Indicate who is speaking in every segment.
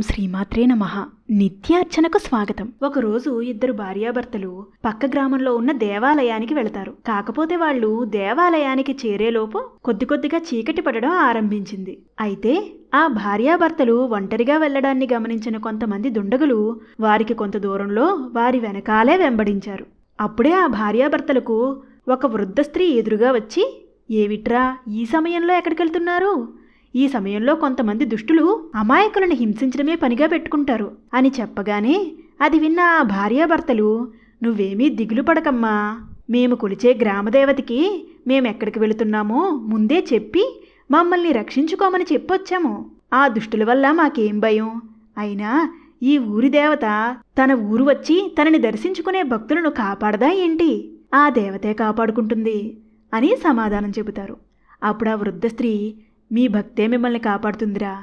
Speaker 1: ఓం శ్రీమాత్రే నమ. నిత్యార్చనకు స్వాగతం. ఒకరోజు ఇద్దరు భార్యాభర్తలు పక్క గ్రామంలో ఉన్న దేవాలయానికి వెళతారు. కాకపోతే వాళ్ళు దేవాలయానికి చేరేలోపు కొద్ది కొద్దిగా చీకటి పడడం ఆరంభించింది. అయితే ఆ భార్యాభర్తలు ఒంటరిగా వెళ్ళడాన్ని గమనించిన కొంతమంది దుండగులు వారికి కొంత దూరంలో వారి వెనకాలే వెంబడించారు. అప్పుడే ఆ భార్యాభర్తలకు ఒక వృద్ధ స్త్రీ ఎదురుగా వచ్చి ఏవిట్రా ఈ సమయంలో ఎక్కడికెళ్తున్నారు? ఈ సమయంలో కొంతమంది దుష్టులు అమాయకులను హింసించడమే పనిగా పెట్టుకుంటారు అని చెప్పగానే అది విన్న ఆ భార్యాభర్తలు నువ్వేమీ దిగులు పడకమ్మా. మేము కొలిచే గ్రామదేవతకి మేమెక్కడికి వెళుతున్నామో ముందే చెప్పి మమ్మల్ని రక్షించుకోమని చెప్పొచ్చాము. ఆ దుష్టుల వల్ల మాకేం భయం? అయినా ఈ ఊరి దేవత తన ఊరు వచ్చి తనని దర్శించుకునే భక్తులను కాపాడదా ఏంటి? ఆ దేవతే కాపాడుకుంటుంది అని సమాధానం చెబుతారు. అప్పుడు ఆ వృద్ధ స్త్రీ మీ భక్తే మిమ్మల్ని కాపాడుతుందిరా.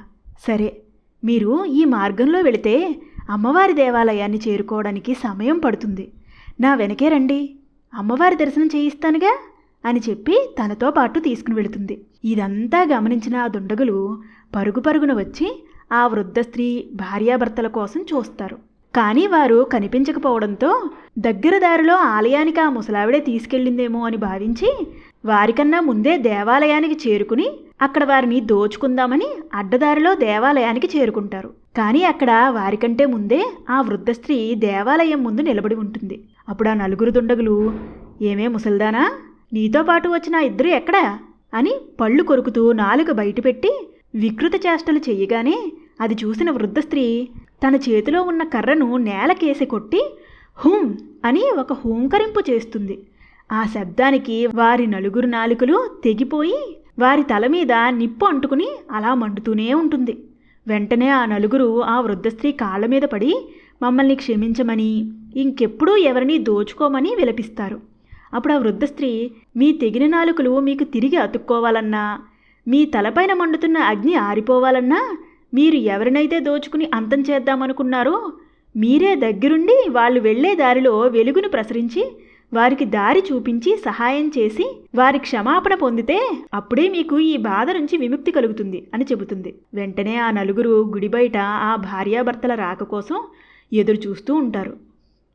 Speaker 1: సరే మీరు ఈ మార్గంలో వెళితే అమ్మవారి దేవాలయాన్ని చేరుకోవడానికి సమయం పడుతుంది. నా వెనకే రండి. అమ్మవారి దర్శనం చేయిస్తానుగా అని చెప్పి తనతో పాటు తీసుకుని వెళుతుంది. ఇదంతా గమనించిన ఆ దుండగులు పరుగు పరుగున వచ్చి ఆ వృద్ధ స్త్రీ భార్యాభర్తల కోసం చూస్తారు. కానీ వారు కనిపించకపోవడంతో దగ్గర దారిలో ఆలయానికి ఆ ముసలావిడే తీసుకెళ్ళిందేమో అని భావించి వారికన్నా ముందే దేవాలయానికి చేరుకుని అక్కడ వారిని దోచుకుందామని అడ్డదారిలో దేవాలయానికి చేరుకుంటారు. కానీ అక్కడ వారికంటే ముందే ఆ వృద్ధ స్త్రీ దేవాలయం ముందు నిలబడి ఉంటుంది. అప్పుడు ఆ నలుగురు దుండగులు ఏమే ముసల్దానా నీతో పాటు వచ్చిన ఇద్దరు ఎక్కడా? అని పళ్ళు కొరుకుతూ నాలుక బయటపెట్టి వికృత చేష్టలు చెయ్యగానే అది చూసిన వృద్ధ స్త్రీ తన చేతిలో ఉన్న కర్రను నేలకేసి కొట్టి హూం అని ఒక హూంకరింపు చేస్తుంది. ఆ శబ్దానికి వారి నలుగురు నాలుకలు తెగిపోయి వారి తల మీద నిప్పు అంటుకుని అలా మండుతూనే ఉంటుంది. వెంటనే ఆ నలుగురు ఆ వృద్ధ స్త్రీ కాళ్ళ మీద పడి మమ్మల్ని క్షమించమని ఇంకెప్పుడూ ఎవరిని దోచుకోమని విలపిస్తారు. అప్పుడు ఆ వృద్ధ స్త్రీ మీ తెగిన నాలుకలు మీకు తిరిగి అతుక్కోవాలన్నా మీ తలపైన మండుతున్న అగ్ని ఆరిపోవాలన్నా మీరు ఎవరినైతే దోచుకుని అంతం చేద్దామనుకున్నారో మీరే దగ్గరుండి వాళ్ళు వెళ్ళే దారిలో వెలుగును ప్రసరించి వారికి దారి చూపించి సహాయం చేసి వారి క్షమాపణ పొందితే అప్పుడే మీకు ఈ బాధ నుంచి విముక్తి కలుగుతుంది అని చెబుతుంది. వెంటనే ఆ నలుగురు గుడి బయట ఆ భార్యాభర్తల రాక కోసం ఎదురు చూస్తూ ఉంటారు.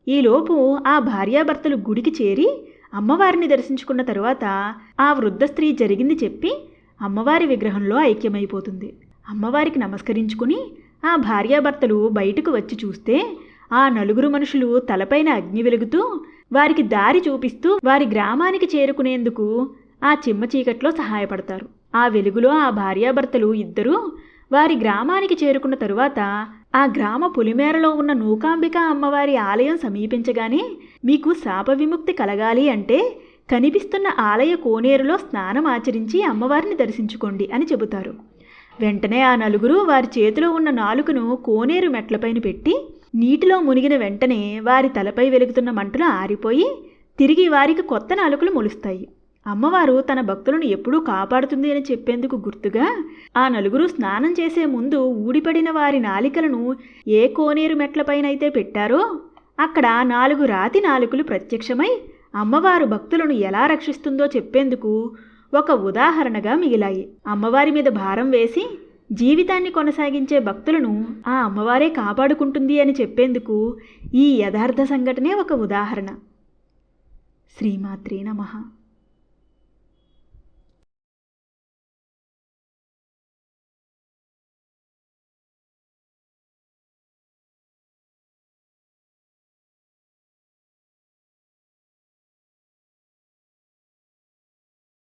Speaker 1: ఈలోపు ఆ భార్యాభర్తలు గుడికి చేరి అమ్మవారిని దర్శించుకున్న తరువాత ఆ వృద్ధ స్త్రీ జరిగింది చెప్పి అమ్మవారి విగ్రహంలో ఐక్యమైపోతుంది. అమ్మవారికి నమస్కరించుకుని ఆ భార్యాభర్తలు బయటకు వచ్చి చూస్తే ఆ నలుగురు మనుషులు తలపైన అగ్ని వెలుగుతూ వారికి దారి చూపిస్తూ వారి గ్రామానికి చేరుకునేందుకు ఆ చిమ్మ చీకట్లో సహాయపడతారు. ఆ వెలుగులో ఆ భార్యాభర్తలు ఇద్దరూ వారి గ్రామానికి చేరుకున్న తరువాత ఆ గ్రామ పులిమేరలో ఉన్న నూకాంబిక అమ్మవారి ఆలయం సమీపించగానే మీకు శాప విముక్తి కలగాలి అంటే కనిపిస్తున్న ఆలయ కోనేరులో స్నానం ఆచరించి అమ్మవారిని దర్శించుకోండి అని చెబుతారు. వెంటనే ఆ నలుగురు వారి చేతిలో ఉన్న నాలుకను కోనేరు మెట్లపైన పెట్టి నీటిలో మునిగిన వెంటనే వారి తలపై వెలుగుతున్న మంటలు ఆరిపోయి తిరిగి వారికి కొత్త నాలుకలు మొలుస్తాయి. అమ్మవారు తన భక్తులను ఎప్పుడూ కాపాడుతుంది అని చెప్పేందుకు గుర్తుగా ఆ నలుగురు స్నానం చేసే ముందు ఊడిపడిన వారి నాలికలను ఏ కోనేరు మెట్లపైనైతే పెట్టారో అక్కడ నాలుగు రాతి నాలుకలు ప్రత్యక్షమై అమ్మవారు భక్తులను ఎలా రక్షిస్తుందో చెప్పేందుకు ఒక ఉదాహరణగా మిగిలాయి. అమ్మవారి మీద భారం వేసి జీవితాన్ని కొనసాగించే భక్తులను ఆ అమ్మవారే కాపాడుకుంటుంది అని చెప్పేందుకు ఈ యథార్థ సంఘటనే ఒక ఉదాహరణ. శ్రీమాత్రే నమః.